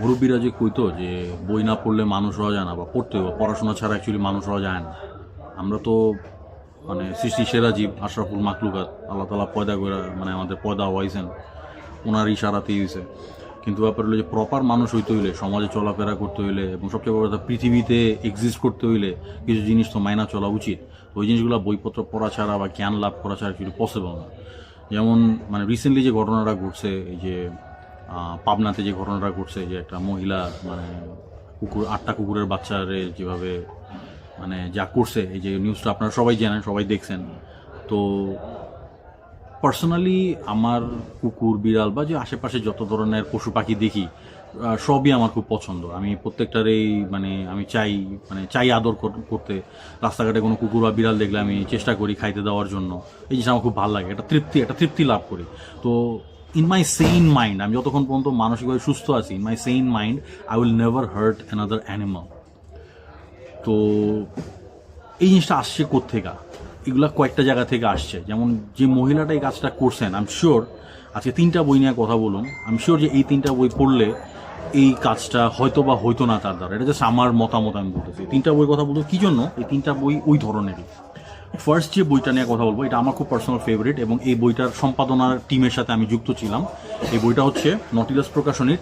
মুরব্বীরা যে কইতো যে বই না পড়লে মানুষ হওয়া যায় না, বা পড়তে হবে, পড়াশোনা ছাড়া অ্যাকচুয়ালি মানুষ হওয়া যায় না। আমরা তো মানে সৃষ্টি সেরা জীব, আশরাফুল মাকলুকাত, আল্লাহ তালা পয়দা করে মানে আমাদের পয়দা হওয়াইছেন, ওনার ইশারাতেই হয়েছে কিন্তু ব্যাপার হলো যে প্রপার মানুষ হইতে হইলে, সমাজে চলাফেরা করতে হইলে, এবং সবচেয়ে বড় কথা, পৃথিবীতে এক্সিস্ট করতে হইলে কিছু জিনিস তো মাইনা চলা উচিত। ওই জিনিসগুলো বইপত্র পড়া ছাড়া বা জ্ঞান লাভ করা ছাড়া কিছু পসিবল না। যেমন মানে রিসেন্টলি যে ঘটনাটা ঘটছে, এই যে পাবনাতে যে ঘটনাটা ঘটছে, যে একটা মহিলা মানে কুকুর, আটটা কুকুরের বাচ্চারে যেভাবে মানে যা করছে, এই যে নিউজটা আপনারা সবাই জানেন, সবাই দেখছেন। তো পার্সোনালি আমার কুকুর, বিড়াল বা যে আশেপাশে যত ধরনের পশু পাখি দেখি সবই আমার খুব পছন্দ। আমি প্রত্যেকটারেই মানে আমি চাই মানে চাই আদর করতে। রাস্তাঘাটে কোনো কুকুর বা বিড়াল দেখলে আমি চেষ্টা করি খাইতে দেওয়ার জন্য। এই জিনিসটা আমার খুব ভালো লাগে একটা তৃপ্তি একটা তৃপ্তি লাভ করি। তো ইন মাই সেইন মাইন্ড আমি যতক্ষণ পর্যন্ত মানসিকভাবে সুস্থ আছি in my sane mind I will never hurt another animal তো এই জিনিসটা আসছে কোত্থেকা? এগুলা কয়েকটা জায়গা থেকে আসছে। যেমন যে মহিলাটা এই কাজটা করছেন আই এম শিওর আজকে তিনটা বই নিয়ে কথা বলুন। আমি শিওর যে এই তিনটা বই পড়লে এই কাজটা হয়তো বা হইতো না তার দ্বারা। এটা জাস্ট আমার মতামত আমি বলতেছি। তিনটা বই কথা বলব কী জন্য? এই তিনটা বই ওই ধরনেরই। ফার্স্ট যে বইটা নিয়ে কথা বলব, এটা আমার খুব পার্সোনাল ফেভারিট এবং এই বইটার সম্পাদনার টিমের সাথে আমি যুক্ত ছিলাম। এই বইটা হচ্ছে নটিলাস প্রকাশনীর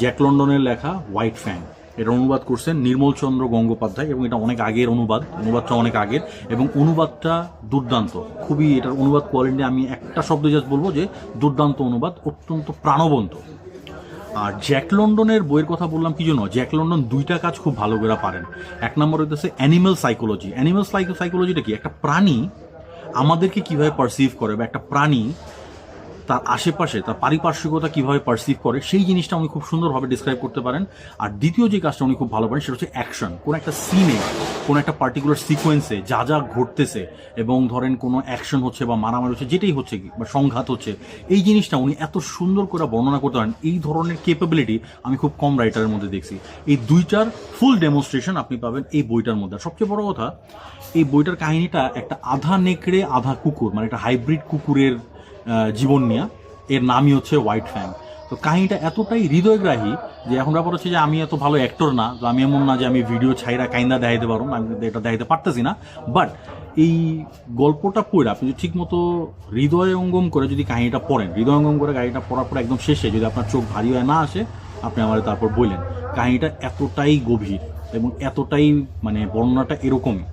জ্যাক লন্ডনের লেখা হোয়াইট ফ্যাং এটা অনুবাদ করছেন নির্মল চন্দ্র গঙ্গোপাধ্যায় এবং এটা অনেক আগের অনুবাদ, অনুবাদটা অনেক আগের এবং অনুবাদটা দুর্দান্ত। খুবই এটার অনুবাদ কোয়ালিটি আমি একটা শব্দ জাস্ট বলব যে দুর্দান্ত অনুবাদ, অত্যন্ত প্রাণবন্ত। আর জ্যাক লন্ডনের বইয়ের কথা বললাম, কি জন্য? জ্যাক লন্ডন দুইটা কাজ খুব ভালো করে পারেন। এক নম্বর হইতেছে অ্যানিমেল সাইকোলজি অ্যানিমেল সাইকোলজিটা কি? একটা প্রাণী আমাদেরকে কীভাবে পারসিভ করে বা একটা প্রাণী তার আশেপাশে, তার পারিপার্শ্বিকতা কীভাবে পারসিভ করে, সেই জিনিসটা উনি খুব সুন্দরভাবে ডিসক্রাইব করতে পারেন। আর দ্বিতীয় যে কাজটা উনি খুব ভালো পারেন, সেটা হচ্ছে অ্যাকশন কোনো একটা সিনে কোনো একটা পার্টিকুলার সিকোয়েন্সে যা যা ঘটতেছে, এবং ধরেন কোনো অ্যাকশন হচ্ছে বা মারামারি হচ্ছে, যেটাই হচ্ছে কি, বা সংঘাত হচ্ছে, এই জিনিসটা উনি এত সুন্দর করে বর্ণনা করতে পারেন। এই ধরনের কেপাবিলিটি আমি খুব কম রাইটারের মধ্যে দেখছি। এই দুইটার ফুল ডেমনস্ট্রেশন আপনি পাবেন এই বইটার মধ্যে। সবচেয়ে বড় কথা, এই বইটার কাহিনীটা একটা আধা নেকড়ে, আধা কুকুর মানে একটা হাইব্রিড কুকুরের জীবন নিয়ে। এর নামই হচ্ছে হোয়াইট ফ্যাং তো কাহিনীটা এতটাই হৃদয়গ্রাহী যে এখন ব্যাপার হচ্ছে যে আমি এত ভালো অ্যাক্টর না, তো আমি এমন না যে আমি ভিডিও ছাইরা কাইন্দা দেখাইতে পারব, আমি এটা দেখাইতে পারতেছি না। বাট এই গল্পটা পড়ে আপনি যদি ঠিকমতো হৃদয়ঙ্গম করে যদি কাহিনীটা পড়েন হৃদয়ঙ্গম করে কাহিনীটা পড়ার পর একদম শেষে যদি আপনার চোখ ভারী হয়ে না আসে, আপনি আমার তারপর বললেন। কাহিনীটা এতটাই গভীর এবং এতটাই মানে বর্ণনাটা এরকমই,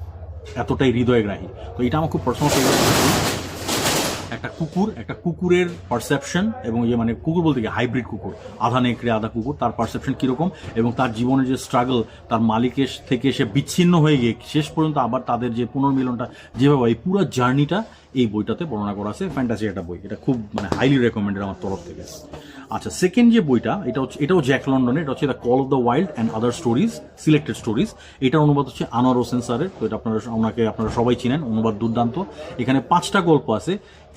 এতটাই হৃদয়গ্রাহী। তো এটা আমার খুব ফেভারিট একটা কুকুর, একটা কুকুরের পারসেপশন এবং যে মানে কুকুর বলতে কি? হাইব্রিড কুকুর। আধা নেকড়ে আধা কুকুর। তার পারসেপশন কীরকম? এবং তার জীবনের যে স্ট্রাগল তার মালিকের থেকে সে বিচ্ছিন্ন হয়ে গিয়ে শেষ পর্যন্ত আবার তাদের যে পুনর্মিলনটা যেভাবে এই পুরো জার্নিটা এই বইটাতে বর্ণনা করা আছে। ফ্যান্টাসি একটা বই। এটা খুব মানে হাইলি রেকমেন্ডেড আমার তরফ থেকে। আচ্ছা সেকেন্ড যে বইটা, এটা হচ্ছে, এটাও জ্যাক লন্ডনের এটা হচ্ছে the call of the wild and other stories selected stories এটার অনুবাদ হচ্ছে আনোয়ার হোসেন স্যারের। তো এটা আপনারা, ওনাকে আপনারা সবাই চিনেন, অনুবাদ দুর্দান্ত। এখানে পাঁচটা গল্প আছে।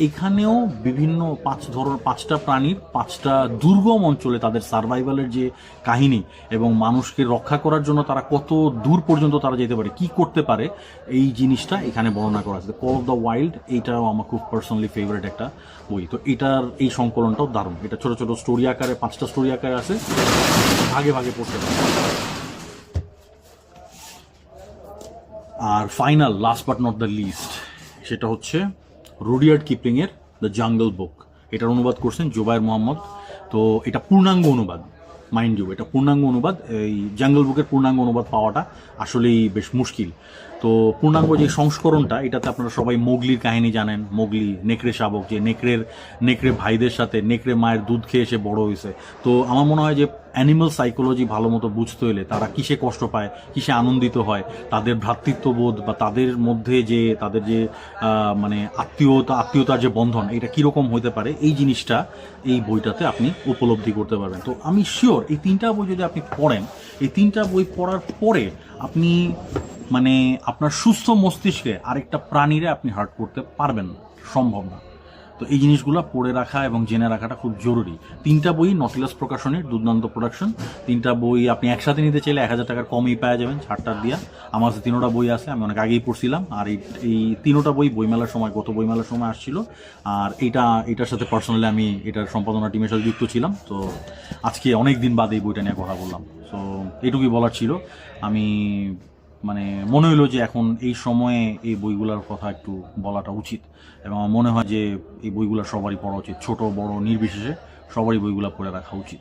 এখানেও বিভিন্ন পাঁচ ধরনের পাঁচটা প্রাণীর পাঁচটা দুর্গম অঞ্চলে তাদের সার্ভাইভালের যে কাহিনী এবং মানুষকে রক্ষা করার জন্য তারা কত দূর পর্যন্ত তারা যেতে পারে, কি করতে পারে, এই জিনিসটা এখানে বর্ণনা করা আছে। কল অফ দ্য ওয়াইল্ড এইটাও আমার খুব পার্সোনালি ফেভারিট একটা বই। তো এটার এই সংকলনটাও দারুণ। এটা ছোট ছোট স্টোরি আকারে, পাঁচটা স্টোরি আকারে আছে। ভাগে ভাগে পড়তে পারে আর final last but not the least সেটা হচ্ছে রুডিয়ার্ড কিপলিংয়ের দ্য জাঙ্গল বুক এটার অনুবাদ করছেন জুবাইর মোহাম্মদ। তো এটা পূর্ণাঙ্গ অনুবাদ মাইন্ড ইউ এটা পূর্ণাঙ্গ অনুবাদ। এই জাঙ্গল বুকের পূর্ণাঙ্গ অনুবাদ পাওয়াটা আসলেই বেশ মুশকিল। তো পূর্ণাঙ্গ যে সংস্করণটা, এটাতে আপনারা সবাই মোগলির কাহিনী জানেন। মোগলি নেকড়ে শাবক, যে নেকড়ের, নেকড়ে ভাইদের সাথে, নেকড়ে মায়ের দুধ খেয়ে এসে বড় হয়েছে। তো আমার মনে হয় যে অ্যানিমাল সাইকোলজি ভালো মতো বুঝতে হলে তারা কিসে কষ্ট পায়, কিসে আনন্দিত হয়, তাদের ভ্রাতৃত্ববোধ বা তাদের মধ্যে যে, তাদের যে মানে আত্মীয়তা, আত্মীয়তার যে বন্ধন, এটা কীরকম হতে পারে, এই জিনিসটা এই বইটাতে আপনি উপলব্ধি করতে পারবেন। তো আমি শিওর এই তিনটা বই যদি আপনি পড়েন, এই তিনটা বই পড়ার পরে আপনি মানে আপনার সুস্থ মস্তিষ্কে আরেকটা প্রাণীরে আপনি হার্ট করতে পারবেন সম্ভব না। তো এই জিনিসগুলো পড়ে রাখা এবং জেনে রাখাটা খুব জরুরি। তিনটা বই নটিলাস প্রকাশনের দুর্দান্ত প্রোডাকশন তিনটা বই আপনি একসাথে নিতে চাইলে এক হাজার টাকার কমই পাওয়া যাবেন, ছাড়টার দিয়া। আমার কাছে তিনোটা বই আছে, আমি অনেক আগেই পড়ছিলাম। আর এই এই তিনোটা বই বইমেলার সময়, গত বইমেলার সময় আসছিল। আর এটা এটার সাথে পার্সোনালি আমি এটার সম্পাদনা টিমের সাথে যুক্ত ছিলাম। তো আজকে অনেক দিন বাদে এই বইটা নিয়ে কথা বললাম। তো এটুকুই বলার ছিল। আমি মানে মনে হলো যে এখন এই সময়ে এই বইগুলোর কথা একটু বলাটা উচিত। এবং আমার মনে হয় যে এই বইগুলো সবারই পড়া উচিত, ছোট, বড়, নির্বিশেষে সবারই বইগুলো পড়ে রাখা উচিত।